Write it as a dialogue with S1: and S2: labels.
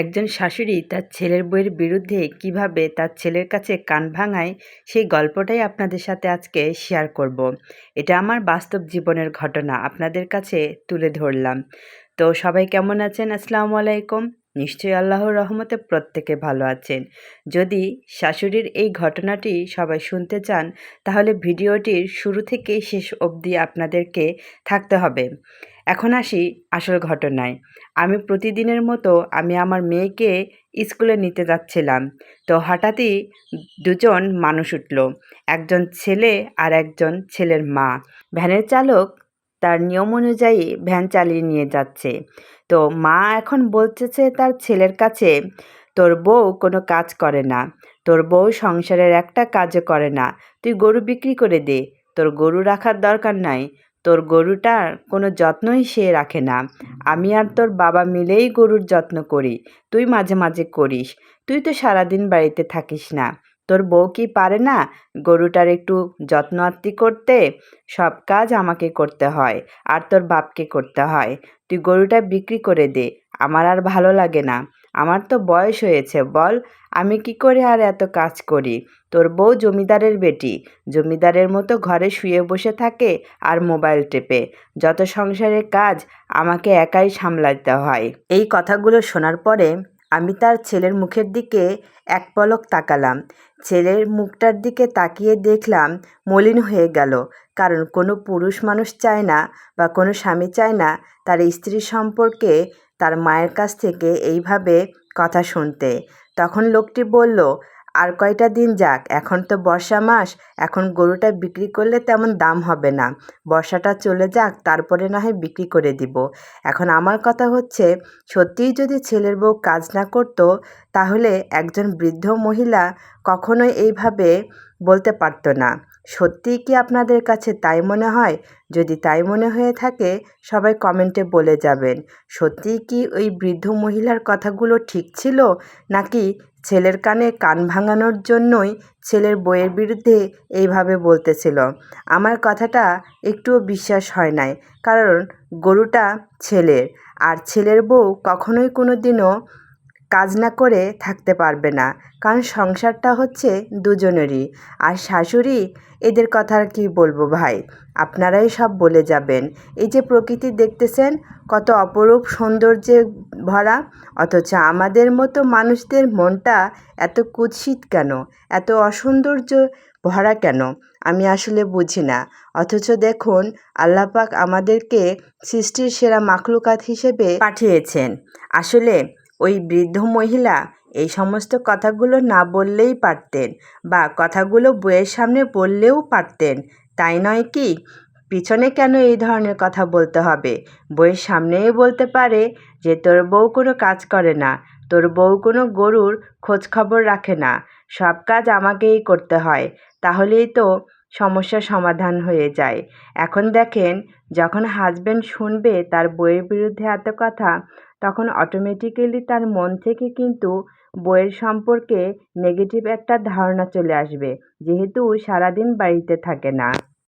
S1: একজন শাশুড়ি তার ছেলের বইয়ের বিরুদ্ধে কীভাবে তার ছেলের কাছে কান ভাঙায়, সেই গল্পটাই আপনাদের সাথে আজকে শেয়ার করব। এটা আমার বাস্তব জীবনের ঘটনা, আপনাদের কাছে তুলে ধরলাম। তো সবাই কেমন আছেন? আসসালামু আলাইকুম। নিশ্চয়ই আল্লাহর রহমতে প্রত্যেকে ভালো আছেন। যদি শাশুড়ির এই ঘটনাটি সবাই শুনতে চান, তাহলে ভিডিওটির শুরু থেকেই শেষ অবধি আপনাদেরকে থাকতে হবে। এখন আসি আসল ঘটনায়। আমি প্রতিদিনের মতো আমি আমার মেয়েকে স্কুলে নিতে যাচ্ছিলাম। তো হঠাৎই দুজন মানুষ উঠল, একজন ছেলে আর একজন ছেলের মা। ভ্যানের চালক তার নিয়ম অনুযায়ী ভ্যান চালিয়ে নিয়ে যাচ্ছে। তো মা এখন বলতেছে তার ছেলের কাছে, তোর বউ কোনো কাজ করে না। তোর বউ সংসারের একটা কাজও করে না। তুই গরু বিক্রি করে দে। তোর গরু রাখার দরকার নাই। তোর গরুটার কোনো যত্নই সে রাখে না। আমি আর তোর বাবা মিলেই গরুর যত্ন করি। তুই মাঝে মাঝে করিস। তুই তো সারাদিন বাড়িতে থাকিস না। তোর বউ কি পারে না গরুটার একটু যত্ন আত্তি করতে? সব কাজ আমাকে করতে হয় আর তোর বাপকে করতে হয়। তুই গরুটা বিক্রি করে দে। আমার আর ভালো লাগে না। আমার তো বয়স হয়েছে, বল, আমি কি করে আর এত কাজ করি? তোর বউ জমিদারের বেটি, জমিদারের মতো ঘরে শুয়ে বসে থাকে আর মোবাইল টেপে। যত সংসারের কাজ, আমাকে একাই সামলাতে হয়। এই কথাগুলো শোনার পরে আমি তার ছেলের মুখের দিকে এক পলক তাকালাম। ছেলের মুখটার দিকে তাকিয়ে দেখলাম মলিন হয়ে গেল, কারণ কোনো পুরুষ মানুষ চায় না বা কোনো স্বামী চায় না তার স্ত্রী সম্পর্কে তার মায়ের কাছ থেকে এইভাবে কথা শুনতে। তখন লোকটি বলল, আর কয়টা দিন যাক, এখন তো বর্ষা মাস, এখন গরুটা বিক্রি করলে তেমন দাম হবে না। বর্ষাটা চলে যাক, তারপরে না হয় বিক্রি করে দিব। এখন আমার কথা হচ্ছে, সত্যিই যদি ছেলের বউ কাজ না করতো, তাহলে একজন বৃদ্ধ মহিলা কখনোই এইভাবে বলতে পারতো না। সত্যিই কি আপনাদের কাছে তাই মনে হয়? যদি তাই মনে হয়ে থাকে, সবাই কমেন্টে বলে যাবেন। সত্যিই কি ওই বৃদ্ধ মহিলার কথাগুলো ঠিক ছিল? নাকি ছেলের কানে কান ভাঙানোর জন্যই ছেলের বইয়ের বিরুদ্ধে এইভাবে বলতেছিল? আমার কথাটা একটুও বিশ্বাস হয় নাই, কারণ গরুটা ছেলের। আর ছেলের বউ কখনোই কোনো দিনও কাজ না করে থাকতে পারবে না, কারণ সংসারটা হচ্ছে দুজনেরই। আর শাশুড়ি, এদের কথা আর কী বলব ভাই? আপনারাই সব বলে যাবেন। এই যে প্রকৃতি দেখতেছেন, কত অপরূপ সৌন্দর্যে ভরা, অথচ আমাদের মতো মানুষদের মনটা এত কুৎসিত কেন? এত অসৌন্দর্য ভরা কেন? আমি আসলে বুঝি না। অথচ দেখুন আল্লাপাক আমাদেরকে সৃষ্টির সেরা মাখলুকাত হিসেবে পাঠিয়েছেন। আসলে ওই বৃদ্ধ মহিলা এই সমস্ত কথাগুলো না বললেই পারতেন বা কথাগুলো বইয়ের সামনে বললেও পারতেন। তাই নয় কি? পিছনে কেন এই ধরনের কথা বলতে হবে? বইয়ের সামনেই বলতে পারে যে, তোর বউ কোনো কাজ করে না, তোর বউ কোনো গরুর খোঁজ খবর রাখে না, সব কাজ আমাকেই করতে হয়, তাহলেই তো সমস্যার সমাধান হয়ে যায়। এখন দেখেন, যখন হাজব্যান্ড শুনবে তার বইয়ের বিরুদ্ধে এত কথা, তখন অটোমেটিক্যালি তার মন থেকে কিন্তু বইয়ের সম্পর্কে নেগেটিভ একটা ধারণা চলে আসবে। যেহেতু সারাদিন বাড়িতে থাকে না।